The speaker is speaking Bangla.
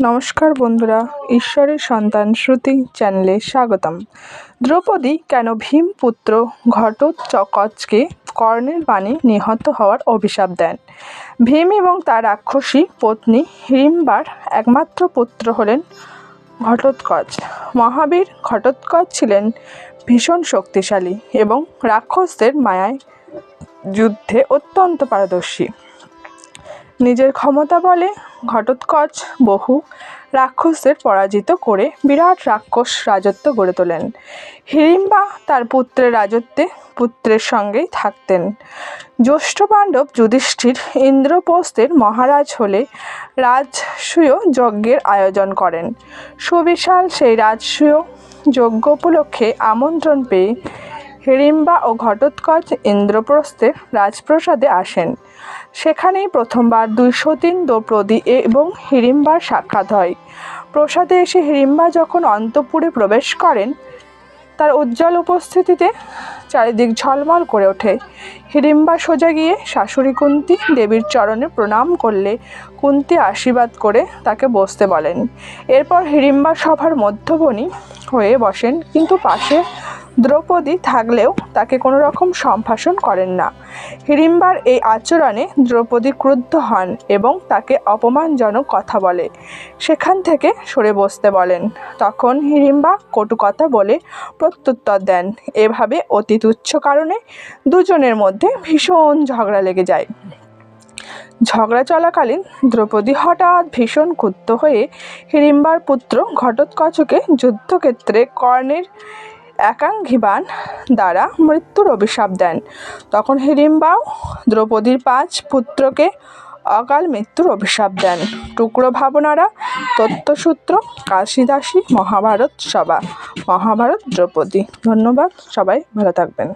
নমস্কার বন্ধুরা, ঈশ্বরের সন্তান শ্রুতি চ্যানেলে স্বাগতম। দ্রৌপদী কেন ভীমপুত্র ঘটোৎকচকে কর্ণের বাণী নিহত হওয়ার অভিশাপ দেন? ভীম এবং তার রাক্ষসী পত্নী হিড়িম্বার একমাত্র পুত্র হলেন ঘটোৎকচ। মহাবীর ঘটোৎকচ ছিলেন ভীষণ শক্তিশালী এবং রাক্ষসদের মায়ায় যুদ্ধে অত্যন্ত পারদর্শী। নিজের ক্ষমতা বলে ঘটোৎকচ বহু রাক্ষসদের পরাজিত করে বিরাট রাক্ষস রাজত্ব গড়ে তোলেন। হিড়িম্বা তার পুত্রের রাজত্বে পুত্রের সঙ্গেই থাকতেন। জ্যৈষ্ঠ পাণ্ডব যুধিষ্ঠির ইন্দ্রপ্রস্থের মহারাজ হলে রাজসূয় যজ্ঞের আয়োজন করেন। সুবিশাল সেই রাজসূয় যজ্ঞ উপলক্ষে আমন্ত্রণ পেয়ে হিড়িম্বা ও ঘটোৎকচ ইন্দ্রপ্রস্থের রাজপ্রাসাদে আসেন। সেখানেই প্রথমবার দুই সতীন দ্রৌপদী এবং হিড়িম্বার সাক্ষাৎ হয়। প্রসাদে এসে হিড়িম্বা যখন অন্তপুরে প্রবেশ করেন, তার উজ্জ্বল উপস্থিতিতে চারিদিক ঝলমল করে ওঠে। হিড়িম্বা সোজা গিয়ে শাশুড়ি কুন্তি দেবীর চরণে প্রণাম করলে কুন্তি আশীর্বাদ করে তাকে বসতে বলেন। এরপর হিড়িম্বা সভার মধ্যবনী হয়ে বসেন, কিন্তু পাশে দ্রৌপদী থাকলেও তাকে কোনো রকম সম্ভাষণ করেন না। হিড়িম্বার এই আচরণে দ্রৌপদী ক্রুদ্ধ হন এবং তাকে অপমানজনক কথা বলে। সেখান থেকে সরে বসতে বলেন। তখন হিড়িম্বা কটু কথা বলে প্রত্যুত্তর দেন। এভাবে অতি তুচ্ছ কারণে দুজনের মধ্যে ভীষণ ঝগড়া লেগে যায়। ঝগড়া চলাকালীন দ্রৌপদী হঠাৎ ভীষণ ক্ষুব্ধ হয়ে হিড়িম্বার পুত্র ঘটোৎকচকে যুদ্ধক্ষেত্রে কর্ণের একাঙ্গিবান দ্বারা মৃত্যুর অভিশাপ দেন। তখন হিড়িম্বাও দ্রৌপদীর পাঁচ পুত্রকে অকাল মৃত্যুর অভিশাপ দেন। টুকরো ভাবনারা তত্ত্বসূত্র, কাশিদাসী, মহাভারত সভা, মহাভারত দ্রৌপদী। ধন্যবাদ সবাই, ভালো থাকবেন।